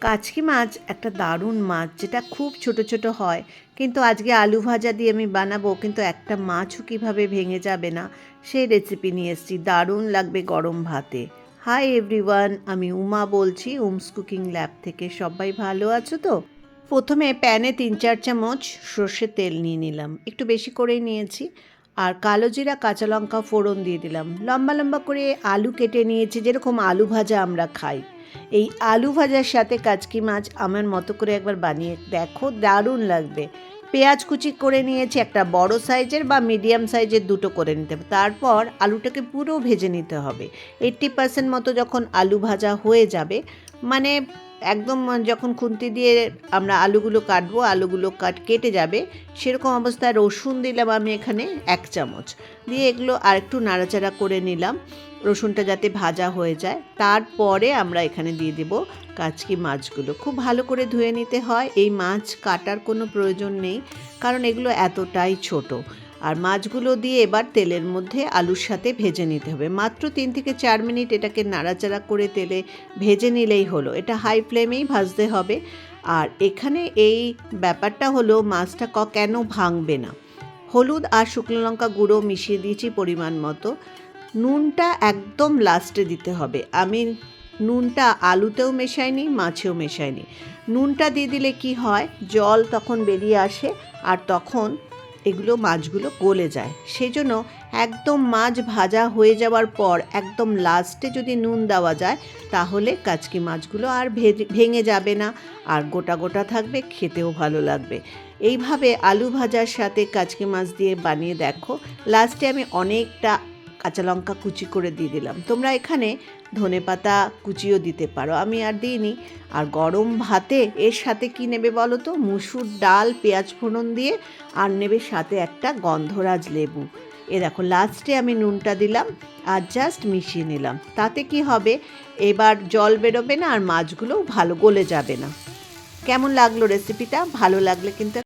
কাচকি মাছ একটা দারুণ মাছ, যেটা খুব ছোট ছোট হয়। কিন্তু আজকে আলু ভাজা দিয়ে আমি বানাবো, কিন্তু একটা মাছও কীভাবে ভেঙে যাবে না, সেই রেসিপি নিয়ে এসেছি। দারুণ লাগবে গরম ভাতে। হাই এভরিওয়ান আমি উমা বলছি, উমস কুকিং ল্যাব থেকে। সবাই ভালো আছো তো? প্রথমে প্যানে তিন চার চামচ সর্ষের তেল নিয়ে নিলাম। একটু বেশি করেই নিয়েছি। আর কালো জিরা, কাঁচা লঙ্কা ফোড়ন দিয়ে দিলাম। লম্বা লম্বা করে আলু কেটে নিয়েছি, যেরকম আলু ভাজা আমরা খাই। এই আলু ভাজার সাথে কাচকি মাছ আমার মতো করে একবার বানিয়ে দেখো, দারুণ লাগবে। পেঁয়াজ কুচি করে নিয়েছি একটা বড় সাইজের বা মিডিয়াম সাইজের দুটো করে নিতে হবে। তারপর আলুটাকে পুরো ভেজে নিতে হবে। এইট্টি পার্সেন্ট মতো যখন আলু ভাজা হয়ে যাবে মানে একদম যখন খুন্তি দিয়ে আমরা আলুগুলো কাটবো, আলুগুলো কাট, কেটে যাবে, সেরকম অবস্থায় রসুন দিলাম আমি এখানে এক চামচ। দিয়ে এগুলো আর একটু নাড়াচাড়া করে নিলাম, রসুনটা যাতে ভাজা হয়ে যায়। তারপরে আমরা এখানে দিয়ে দেব কাচকি মাছগুলো। খুব ভালো করে ধুয়ে নিতে হয়, এই মাছ কাটার কোনো প্রয়োজন নেই, কারণ এগুলো এতটাই ছোট। আর মাছগুলো দিয়ে এবার তেলের মধ্যে আলুর সাথে ভেজে নিতে হবে। মাত্র তিন থেকে চার মিনিট এটাকে নাড়াচাড়া করে তেলে ভেজে নিলেই হলো। এটা হাই ফ্লেমেই ভাজতে হবে। আর এখানে এই ব্যাপারটা হলো মাছটা ক কেন ভাঙবে না। হলুদ আর শুকনো লঙ্কা গুঁড়ো মিশিয়ে দিয়েছি পরিমাণ মতো। নুনটা একদম লাস্টে দিতে হবে। আমি নুনটা আলুতেও মেশাইনি মাছেও মেশাইনি নুনটা দিয়ে দিলে কি হয়? জল তখন বেরিয়ে আসে। আর তখন এগুলো মাছগুলো গলে যায়। সেই জন্য একদম মাছ ভাজা হয়ে যাওয়ার পর একদম লাস্টে যদি নুন দেওয়া যায়, তাহলে কাচকি মাছগুলো আর ভেঙে যাবে না। আর গোটা গোটা থাকবে, খেতেও ভালো লাগবে। এইভাবে আলু ভাজার সাথে কাচকি মাছ দিয়ে বানিয়ে দেখো। লাস্টে আমি অনেকটা কাঁচা লঙ্কা কুচি করে দিয়ে দিলাম। তোমরা এখানে ধনে পাতা কুচিও দিতে পারো। আমি আর দিইনি। আর গরম ভাতে এর সাথে কি নেবে বলো তো? মুসুর ডাল, পেঁয়াজ ফোড়ন দিয়ে আর নেবে সাথে একটা গন্ধরাজ লেবু। এ দেখো, লাস্টে আমি নুনটা দিলাম আর জাস্ট মিশিয়ে নিলাম। তাতে কি হবে? এবার জল বেরোবে না আর মাছগুলোও ভালো গলে যাবে না। কেমন লাগল রেসিপিটা ভালো লাগলে কিন্তু